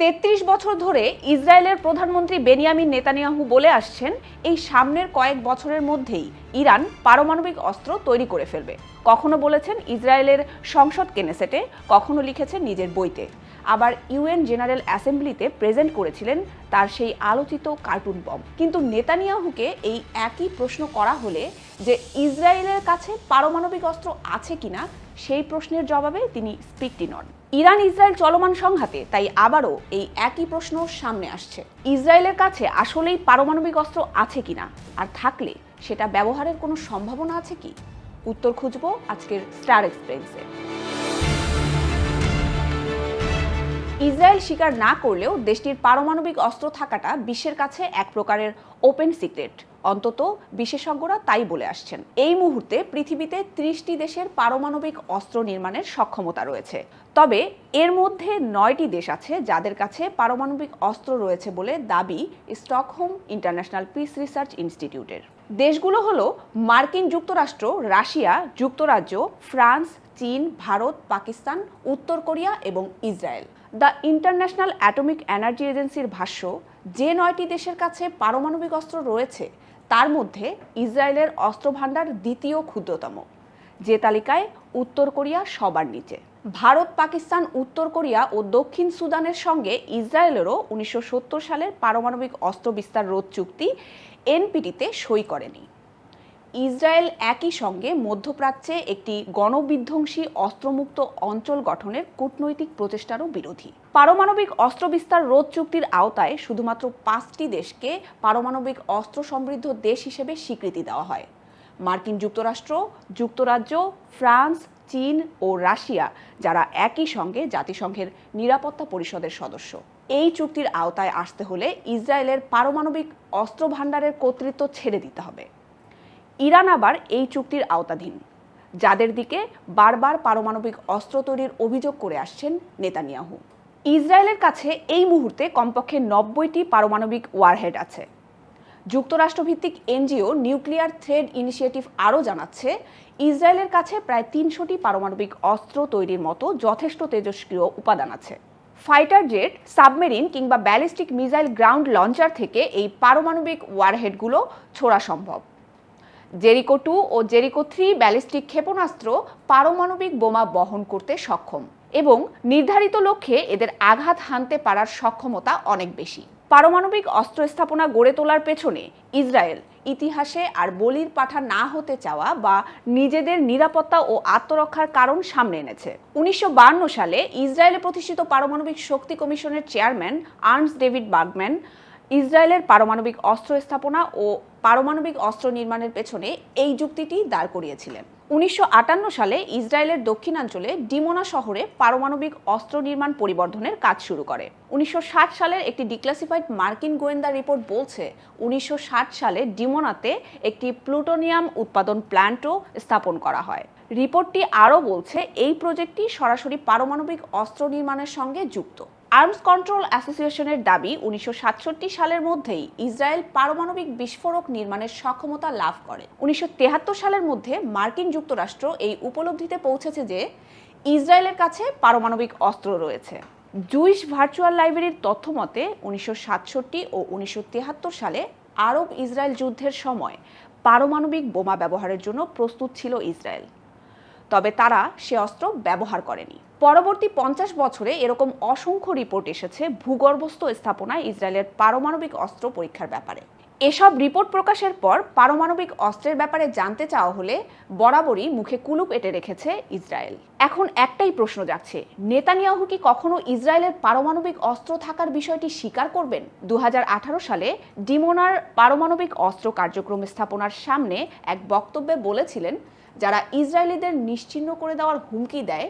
তেত্রিশ বছর ধরে ইসরায়েলের প্রধানমন্ত্রী বেনিয়ামিন নেতানিয়াহু বলে আসছেন, এই সামনের কয়েক বছরের মধ্যেই ইরান পারমাণবিক অস্ত্র তৈরি করে ফেলবে। কখনো বলেছেন ইসরায়েলের সংসদ কেনেসেটে, কখনো লিখেছেন নিজের বইতে। আবার ইউএন জেনারেল অ্যাসেম্বলিতে প্রেজেন্ট করেছিলেন তার সেই আলোচিত কার্টুন বম। কিন্তু নেতানিয়াহুকে এই একই প্রশ্ন করা হলে যে ইসরায়েলের কাছে পারমাণবিক অস্ত্র আছে কিনা, সেই প্রশ্নের জবাবে তিনি স্পিকটি নন। ইরান ইসরায়েল চলমান সংঘাতে তাই আবারও এই একই প্রশ্ন সামনে আসছে। ইসরায়েলের কাছে আসলেই পারমাণবিক অস্ত্র আছে কিনা আর থাকলে সেটা ব্যবহারের কোনো সম্ভাবনা আছে কি? উত্তর খুঁজব আজকের স্টার এক্সপ্রেসে। ইসরায়েল স্বীকার না করলেও দেশটির পারমাণবিক অস্ত্র থাকাটা বিশ্বের কাছে এক প্রকারের ওপেন সিক্রেট অন্তত বিশেষজ্ঞরা তাই বলে আসছেন। এই মুহূর্তে পৃথিবীতে ত্রিশটি দেশের পারমাণবিক অস্ত্র নির্মাণের সক্ষমতা রয়েছে। তবে এর মধ্যে নয়টি দেশ আছে যাদের কাছে পারমাণবিক অস্ত্র রয়েছে বলে দাবি স্টকহোম ইন্টারন্যাশনাল পিস রিসার্চ ইনস্টিটিউটের। দেশগুলো হলো মার্কিন যুক্তরাষ্ট্র, রাশিয়া, যুক্তরাজ্য, ফ্রান্স, চীন, ভারত, পাকিস্তান, উত্তর কোরিয়া এবং Israel. The international atomic energy এজেন্সির ভাষ্য, যে নয়টি দেশের কাছে পারমাণবিক অস্ত্র রয়েছে, তার মধ্যে ইসরায়েলের অস্ত্রভাণ্ডার দ্বিতীয় ক্ষুদ্রতম, যে তালিকায় উত্তর কোরিয়া সবার নিচে। ভারত, পাকিস্তান, উত্তর কোরিয়া ও দক্ষিণ সুদানের সঙ্গে ইসরায়েলেরও উনিশশো সত্তর সালের পারমাণবিক অস্ত্র বিস্তার রোধ চুক্তি এনপিটিতে সই করেনি। ইসরায়েল একই সঙ্গে মধ্যপ্রাচ্যে একটি গণবিধ্বংসী অস্ত্রমুক্ত অঞ্চল গঠনের কূটনৈতিক প্রচেষ্টারও বিরোধী। পারমাণবিক অস্ত্র বিস্তার রোধ চুক্তির আওতায় শুধুমাত্র পাঁচটি দেশকে পারমাণবিক অস্ত্র সমৃদ্ধ দেশ হিসেবে স্বীকৃতি দেওয়া হয়। মার্কিন যুক্তরাষ্ট্র, যুক্তরাজ্য, ফ্রান্স, চীন ও রাশিয়া, যারা একই সঙ্গে জাতিসংঘের নিরাপত্তা পরিষদের সদস্য। এই চুক্তির আওতায় আসতে হলে ইসরায়েলের পারমাণবিক অস্ত্র ভাণ্ডারের কর্তৃত্ব ছেড়ে দিতে হবে। ইরান আবার এই চুক্তির আওতাধীন, যাদের দিকে বারবার পারমাণবিক অস্ত্র তৈরির অভিযোগ করে আসছেন নেতানিয়াহু। ইসরায়েলের কাছে এই মুহূর্তে কমপক্ষে নব্বইটি পারমাণবিক ওয়ারহেড আছে। যুক্তরাষ্ট্রভিত্তিক এনজিও নিউক্লিয়ার থ্রেড ইনিশিয়েটিভ আরও জানাচ্ছে, ইসরায়েলের কাছে প্রায় তিনশোটি পারমাণবিক অস্ত্র তৈরির মতো যথেষ্ট তেজস্ক্রিয় উপাদান আছে। ফাইটার জেট, সাবমেরিন কিংবা ব্যালিস্টিক মিসাইল গ্রাউন্ড লঞ্চার থেকে এই পারমাণবিক ওয়ারহেডগুলো ছোড়া সম্ভব। জেরিকো টু ও জেরিকো থ্রি ব্যালিস্টিক ক্ষেপণাস্ত্র পারমাণবিক বোমা বহন করতে সক্ষম এবং নির্ধারিত লক্ষ্যে এদের আঘাত হানতে পারার সক্ষমতা অনেক বেশি। পারমাণবিক অস্ত্র স্থাপনা গড়ে তোলার পেছনে ইসরায়েল ইতিহাসে আর বলির পাঠা না হতে চাওয়া বা নিজেদের নিরাপত্তা ও আত্মরক্ষার কারণ সামনে এনেছে। উনিশশো সালে ইসরায়েলে প্রতিষ্ঠিত পারমাণবিক শক্তি কমিশনের চেয়ারম্যান আর্নস ডেভিড বার্গম্যান ইসরায়েলের পারমাণবিক অস্ত্র স্থাপনা ও পারমাণবিক অস্ত্র নির্মাণের পেছনে এই যুক্তিটি দাঁড় করিয়েছিলেন। উনিশশো আটান্ন সালে ইসরায়েলের দক্ষিণাঞ্চলে ডিমোনা শহরে পারমাণবিক অস্ত্র নির্মাণ পরিবর্ধনের কাজ শুরু করে। উনিশশো ষাট সালের একটি ডিক্লাসিফাইড মার্কিন গোয়েন্দা রিপোর্ট বলছে, উনিশশো ষাট সালে ডিমোনাতে একটি প্লুটোনিয়াম উৎপাদন প্ল্যান্টও স্থাপন করা হয়। রিপোর্টটি আরও বলছে, এই প্রজেক্টটি সরাসরি পারমাণবিক অস্ত্র নির্মাণের সঙ্গে যুক্ত। আর্মস কন্ট্রোল অ্যাসোসিয়েশনের দাবি উনিশশো সালের মধ্যেই ইসরায়েল পারমাণবিক বিস্ফোরক নির্মাণের সক্ষমতা লাভ করে। উনিশশো সালের মধ্যে মার্কিন যুক্তরাষ্ট্র এই উপলব্ধিতে পৌঁছেছে যে ইসরায়েলের কাছে পারমাণবিক অস্ত্র রয়েছে। জুইশ ভার্চুয়াল লাইব্রেরির তথ্য মতে, উনিশশো ও উনিশশো সালে আরব ইসরায়েল যুদ্ধের সময় পারমাণবিক বোমা ব্যবহারের জন্য প্রস্তুত ছিল ইসরায়েল। তবে তারা সে অস্ত্র ব্যবহার করেনি। পরবর্তী পঞ্চাশ বছরে এরকম অসংখ্য রিপোর্ট এসেছে ভূগর্ভস্থ স্থাপনায় ইসরায়েলের পারমাণবিক অস্ত্র পরীক্ষার ব্যাপারে। এসব রিপোর্ট প্রকাশের পর পারমাণবিক অস্ত্রের ব্যাপারে জানতে চাওয়া হলে বরাবরই মুখে কুলুপ এটে রেখেছে ইসরায়েল। এখন একটাই প্রশ্ন যাচ্ছে, নেতানিয়াহু কি কখনো ইসরায়েলের পারমাণবিক অস্ত্র থাকার বিষয়টি স্বীকার করবেন? দু হাজার আঠারো সালে ডিমোনার পারমাণবিক অস্ত্র কার্যক্রম স্থাপনার সামনে এক বক্তব্যে বলেছিলেন যারা ইসরায়েলিদের নিশ্চিহ্ন করে দেওয়ার হুমকি দেয়,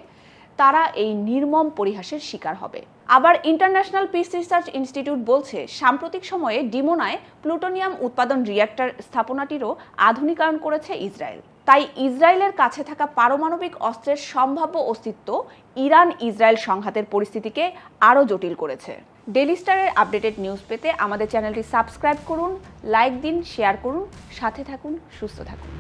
তারা এই নির্মম পরিহাসের শিকার হবে। আবার ইন্টারন্যাশনাল পিস রিসার্চ ইনস্টিটিউট বলছে, সাম্প্রতিক সময়ে ডিমোনায় প্লুটোনিয়াম উৎপাদন রিয়্যাক্টর স্থাপনাটিরও আধুনিকায়ন করেছে ইসরায়েল। তাই ইসরায়েলের কাছে থাকা পারমাণবিক অস্ত্রের সম্ভাব্য অস্তিত্ব ইরান ইসরায়েল সংঘাতের পরিস্থিতিকে আরও জটিল করেছে। ডেলি স্টারের আপডেটেড নিউজ পেতে আমাদের চ্যানেলটি সাবস্ক্রাইব করুন, লাইক দিন, শেয়ার করুন, সাথে থাকুন, সুস্থ থাকুন।